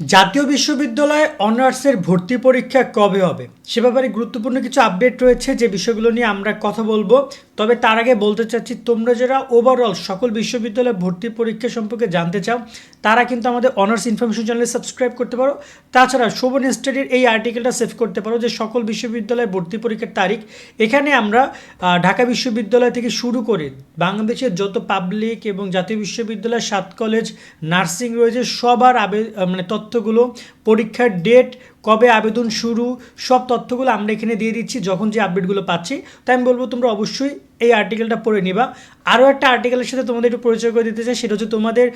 জাতীয় বিশ্ববিদ্যালয়ে অনার্সের ভর্তি পরীক্ষা কবে হবে? সে ব্যাপারে গুরুত্বপূর্ণ কিছু আপডেট রয়েছে যে বিষয়গুলো নিয়ে আমরা কথা বলব। তবে তার আগে বলতে চাচ্ছি, তোমরা যারা ওভারঅল সকল বিশ্ববিদ্যালয়ে ভর্তি পরীক্ষা সম্পর্কে জানতে চাও, তারা কিন্তু আমাদের অনার্স ইনফরমেশন চ্যানেলে সাবস্ক্রাইব করতে পারো। তাছাড়া শোভন স্টাডির এই আর্টিকেলটা সেভ করতে পারো যে সকল বিশ্ববিদ্যালয়ে ভর্তি পরীক্ষার তারিখ। এখানে আমরা ঢাকা বিশ্ববিদ্যালয় থেকে শুরু করে বাংলাদেশের যত পাবলিক এবং জাতীয় বিশ্ববিদ্যালয়, সাত কলেজ নার্সিং রয়েছে, সবার আবে মানে তথ্যগুলো, পরীক্ষার ডেট কবে আবেদন শুরু, সব তথ্যগুলো আমরা এখানে দিয়ে দিচ্ছি, যখন যে আপডেটগুলো পাচ্ছি। তাই আমি বলব, তোমরা অবশ্যই এই আর্টিকেলটা পড়ে নিবা। আরও একটা আর্টিকেলের সাথে তোমাদের একটু পরিচয় করে দিতে চাই, সেটা হচ্ছে তোমাদের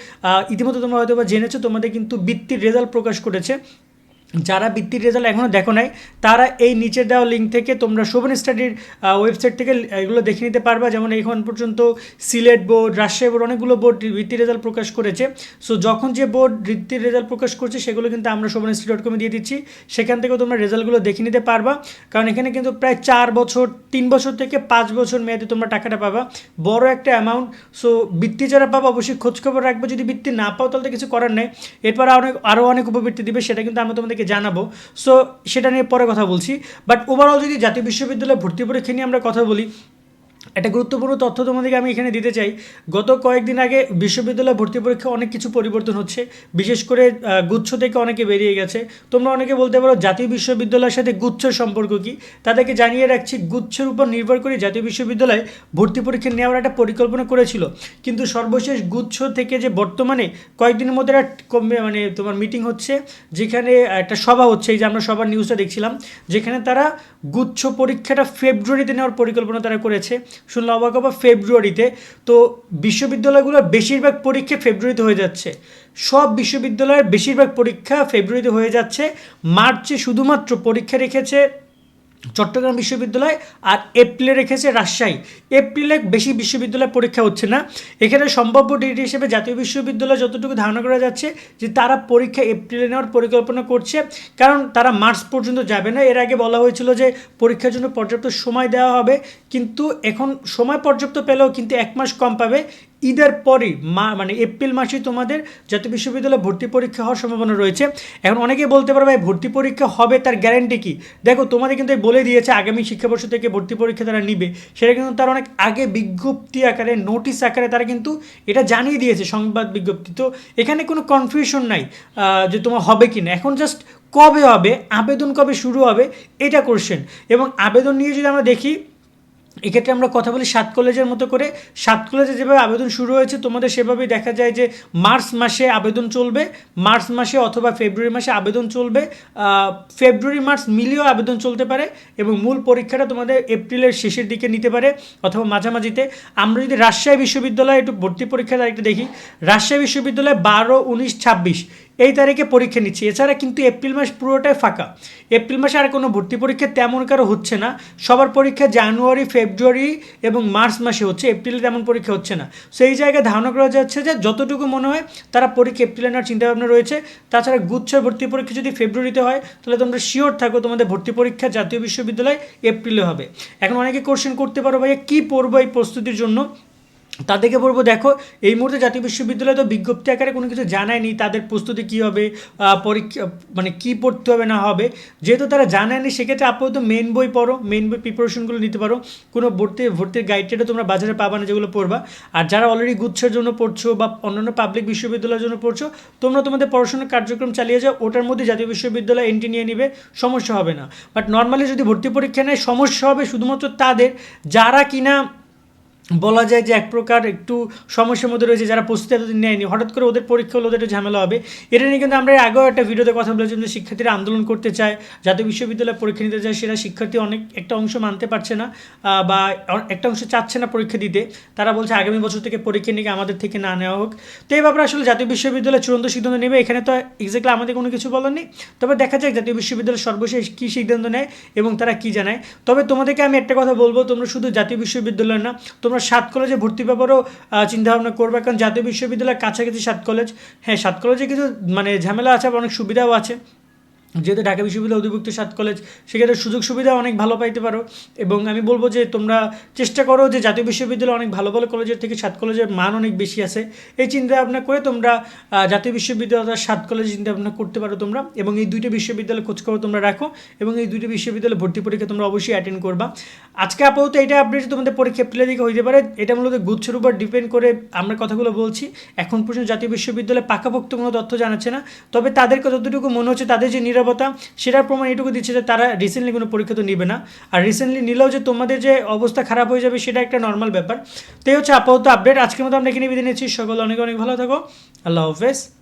ইতিমধ্যে তোমরা হয়তো বা জেনেছো, তোমাদের কিন্তু বৃত্তির রেজাল্ট প্রকাশ করেছে। যারা বৃত্তির রেজাল্ট এখনও দেখো নাই, তারা এই নিচে দেওয়া লিঙ্ক থেকে তোমরা শোভন স্টাডির ওয়েবসাইট থেকে এগুলো দেখে নিতে পারবা। যেমন এখন পর্যন্ত সিলেট বোর্ড, রাজশাহী বোর্ড অনেকগুলো বোর্ড বৃত্তির রেজাল্ট প্রকাশ করেছে। সো যখন যে বোর্ড বৃত্তির রেজাল্ট প্রকাশ করছে, সেগুলো কিন্তু আমরা শোভন স্টাডি ডট কমে দিয়ে দিচ্ছি। সেখান থেকেও তোমরা রেজাল্টগুলো দেখে নিতে পারবা। কারণ এখানে কিন্তু প্রায় চার বছর, তিন বছর থেকে পাঁচ বছর মেয়াদে তোমরা টাকাটা পাবা। বড় একটা অ্যামাউন্ট সো বৃত্তি যারা পাবা, অবশ্যই খোঁজখবর রাখবে। যদি বৃত্তি না পাও, তাহলে কিছু করার নেই। এরপর অনেক আরও অনেক উপবৃত্তি দিবে। সেটা কিন্তু আমরা তোমাদেরকে জানাব। সো সেটা নিয়ে পরে কথা বলছি। বাট ওভারঅল যদি জাতীয় বিশ্ববিদ্যালয়ে ভর্তি পরীক্ষা নিয়ে আমরা কথা বলি একটা গুরুত্বপূর্ণ তথ্য তোমাদেরকে আমি এখানে দিতে চাই। গত কয়েকদিন আগে বিশ্ববিদ্যালয় ভর্তি পরীক্ষা অনেক কিছু পরিবর্তন হচ্ছে, বিশেষ করে গুচ্ছ থেকে অনেকে বেরিয়ে গেছে। তোমরা অনেকে বলতে পারো জাতীয় বিশ্ববিদ্যালয়ের সাথে গুচ্ছের সম্পর্ক কি? তাদেরকে জানিয়ে রাখছি, গুচ্ছের উপর নির্ভর করে জাতীয় বিশ্ববিদ্যালয় ভর্তি পরীক্ষা নেওয়ার একটা পরিকল্পনা করেছিল। কিন্তু সর্বশেষ গুচ্ছ থেকে যে বর্তমানে কয়েকদিনের মধ্যে একটা মানে তোমার মিটিং হচ্ছে, যেখানে একটা সভা হচ্ছে, এই যে আমরা সবার নিউজটা দেখছিলাম, যেখানে তারা গুচ্ছ পরীক্ষাটা ফেব্রুয়ারিতে নেওয়ার পরিকল্পনা তারা করেছে। শুনলে অবাক অবাক ফেব্রুয়ারিতে। তো বিশ্ববিদ্যালয়গুলোর বেশিরভাগ পরীক্ষা ফেব্রুয়ারিতে হয়ে যাচ্ছে। সব বিশ্ববিদ্যালয়ের বেশিরভাগ পরীক্ষা ফেব্রুয়ারিতে হয়ে যাচ্ছে। মার্চে শুধুমাত্র পরীক্ষা রেখেছে চট্টগ্রাম বিশ্ববিদ্যালয় আর এপ্রিলে রেখেছে রাজশাহী। এপ্রিলে বেশি বিশ্ববিদ্যালয় পরীক্ষা হচ্ছে না। এখানে সম্ভাব্য ডেট হিসেবে জাতীয় বিশ্ববিদ্যালয় যতটুকু ধারণা করা যাচ্ছে যে তারা পরীক্ষা এপ্রিলে নেওয়ার পরিকল্পনা করছে, কারণ তারা মার্চ পর্যন্ত যাবে না। এর আগে বলা হয়েছিল যে পরীক্ষার জন্য পর্যাপ্ত সময় দেওয়া হবে, কিন্তু এখন সময় পর্যাপ্ত পেলেও কিন্তু এক মাস কম পাবে। ঈদের পরই মা মানে এপ্রিল মাসেই তোমাদের জাতীয় বিশ্ববিদ্যালয়ে ভর্তি পরীক্ষা হওয়ার সম্ভাবনা রয়েছে। এখন অনেকে বলতে পারবে ভাই, ভর্তি পরীক্ষা হবে, তার গ্যারেন্টি কি? দেখো, তোমাদের কিন্তু বলে দিয়েছে, আগামী শিক্ষাবর্ষ থেকে ভর্তি পরীক্ষা তারা নিবে। সেটা কিন্তু তার অনেক আগে বিজ্ঞপ্তি আকারে নোটিশ আকারে তারা কিন্তু এটা জানিয়ে দিয়েছে, সংবাদ বিজ্ঞপ্তি। তো এখানে কোনো কনফিউশন নাই যে তোমার হবে কি না এখন জাস্ট কবে হবে, আবেদন কবে শুরু হবে, এটা কোশ্চেন এবং আবেদন নিয়ে যদি আমরা দেখি এক্ষেত্রে আমরা কথা বলি সাত কলেজের মতো করে। সাত কলেজে যেভাবে আবেদন শুরু হয়েছে, তোমাদের সেভাবেই দেখা যায় যে মার্চ মাসে আবেদন চলবে, মার্চ মাসে অথবা ফেব্রুয়ারি মাসে আবেদন চলবে। ফেব্রুয়ারি, মার্চ মিলিয়েও আবেদন চলতে পারে এবং মূল পরীক্ষাটা তোমাদের এপ্রিলের শেষের দিকে নিতে পারে অথবা মাঝামাঝিতে। আমরা যদি রাজশাহী বিশ্ববিদ্যালয়ে একটু ভর্তি পরীক্ষা তারিখটা দেখি, রাজশাহী বিশ্ববিদ্যালয়ে বারো, উনিশ, ছাব্বিশ। এই তারিখে পরীক্ষা নিচ্ছি। এছাড়া কিন্তু এপ্রিল মাস পুরোটাই ফাঁকা। এপ্রিল মাসে আর কোনো ভর্তি পরীক্ষা তেমন কারও হচ্ছে না। সবার পরীক্ষা জানুয়ারি, ফেব্রুয়ারি এবং মার্চ মাসে হচ্ছে। এপ্রিলে তেমন পরীক্ষা হচ্ছে না। সেই জায়গায় ধারণা করা যাচ্ছে যে যতটুকু মনে হয় তারা পরীক্ষা এপ্রিলে নেওয়ার চিন্তাভাবনা রয়েছে। তাছাড়া গুচ্ছের ভর্তি পরীক্ষা যদি ফেব্রুয়ারিতে হয়, তাহলে তোমরা শিওর থাকো তোমাদের ভর্তি পরীক্ষা জাতীয় বিশ্ববিদ্যালয় এপ্রিলে হবে। এখন অনেকে কোশ্চেন করতে পারো ভাইয়া, কী পড়ব এই প্রস্তুতির জন্য? তাদেরকে বলব, দেখো, এই মুহূর্তে জাতীয় বিশ্ববিদ্যালয় তো বিজ্ঞপ্তি আকারে কোনো কিছু জানায়নি, তাদের প্রস্তুতি কী হবে পরীক্ষা মানে কী পড়তে হবে, না হবে। যেহেতু তারা জানায়নি, সেক্ষেত্রে আপাতত মেন বই পড়ো মেন বই প্রিপারেশনগুলো নিতে পারো। কোনো ভর্তি, ভর্তির গাইডটা তোমরা বাজারে পাবা না যেগুলো পড়বা। আর যারা অলরেডি গুচ্ছের জন্য পড়ছো বা অন্যান্য পাবলিক বিশ্ববিদ্যালয়ের জন্য পড়ছো, তোমরা তোমাদের পড়াশোনার কার্যক্রম চালিয়ে যাও, ওটার মধ্যে জাতীয় বিশ্ববিদ্যালয় এন্ট্রি নিয়ে নিবে, সমস্যা হবে না। বাট নর্মালি যদি ভর্তি পরীক্ষা নেয়, সমস্যা হবে শুধুমাত্র তাদের, যারা কিনা বলা যায় যে এক প্রকার একটু সমস্যার মধ্যে রয়েছে, যারা প্রস্তুতি এতদিন নেয়নি। হঠাৎ করে ওদের পরীক্ষা হলে ওদের একটু ঝামেলা হবে। এটা নিয়ে কিন্তু আমরা আগেও একটা ভিডিওতে কথা বলেছিলাম যে শিক্ষার্থীরা আন্দোলন করতে চায় জাতীয় বিশ্ববিদ্যালয়ে পরীক্ষা নিতে চায়, সেটা শিক্ষার্থী অনেক, একটা অংশ মানতে পারছে না বা একটা অংশ চাচ্ছে না পরীক্ষা দিতে। তারা বলছে, আগামী বছর থেকে পরীক্ষা নিয়ে আমাদের থেকে না নেওয়া হোক। তো এই ব্যাপারে আসলে জাতীয় বিশ্ববিদ্যালয় চূড়ান্ত সিদ্ধান্ত নেবে, এখানে তো এক্স্যাক্টলি আমাদের কোনো কিছু বলার নেই। তবে দেখা যাক জাতীয় বিশ্ববিদ্যালয় সর্বশেষ কী সিদ্ধান্ত নেয় এবং তারা কী জানায়। তবে তোমাদেরকে আমি একটা কথা বলব, তোমরা শুধু জাতীয় বিশ্ববিদ্যালয় না, তোমরা সাত কলেজে ভর্তি ব্যাপারেও চিন্তা চিন্তাভাবনা করবে। কারণ জাতীয় বিশ্ববিদ্যালয়ের কাছাকাছি সাত কলেজ হ্যাঁ সাত কলেজে কিছু মানে ঝামেলা আছে, আবার অনেক সুবিধাও আছে। যেহেতু ঢাকা বিশ্ববিদ্যালয় অধিভুক্ত সাত কলেজ সেক্ষেত্রে সুযোগ সুবিধা অনেক ভালো পাইতে পারো। এবং আমি বলব যে তোমরা চেষ্টা করো যে জাতীয় বিশ্ববিদ্যালয় অনেক ভালো ভালো কলেজের থেকে সাত কলেজের মান অনেক বেশি আছে। এই চিন্তা ভাবনা করে তোমরা জাতীয় বিশ্ববিদ্যালয় সাত কলেজ চিন্তা ভাবনা করতে পারো তোমরা। এবং এই দুইটা বিশ্ববিদ্যালয় খোঁজখবর তোমরা রাখো এবং এই দুইটা বিশ্ববিদ্যালয় ভর্তি পরীক্ষা তোমরা অবশ্যই অ্যাটেন্ড করবা। আজকে আপাতত এটা আপডেট তোমাদের পরীক্ষা এপ্রিলের দিকে হইতে পারে। এটা মূলত গুচ্ছের উপর ডিপেন্ড করে আমরা কথাগুলো বলছি। এখন পর্যন্ত জাতীয় বিশ্ববিদ্যালয় পাকাপোক্ত কোনো তথ্য জানাচ্ছে না। তবে তাদেরকে যতটুকু মনে হচ্ছে, তাদের যে নিরাপত্তা, সেটার প্রমাণ এটুকু দিচ্ছে যে তারা রিসেন্টলি কোনো পরীক্ষা তো নিবে না। আর রিসেন্টলি নিলেও যে তোমাদের যে অবস্থা খারাপ হয়ে যাবে, সেটা একটা নর্মাল ব্যাপার। তো এই হচ্ছে আপাতত আপডেট আজকের মতো আমরা এখানে বিদায় নিচ্ছি। সকল অনেক অনেক ভালো থাকো। আল্লাহ হাফেজ।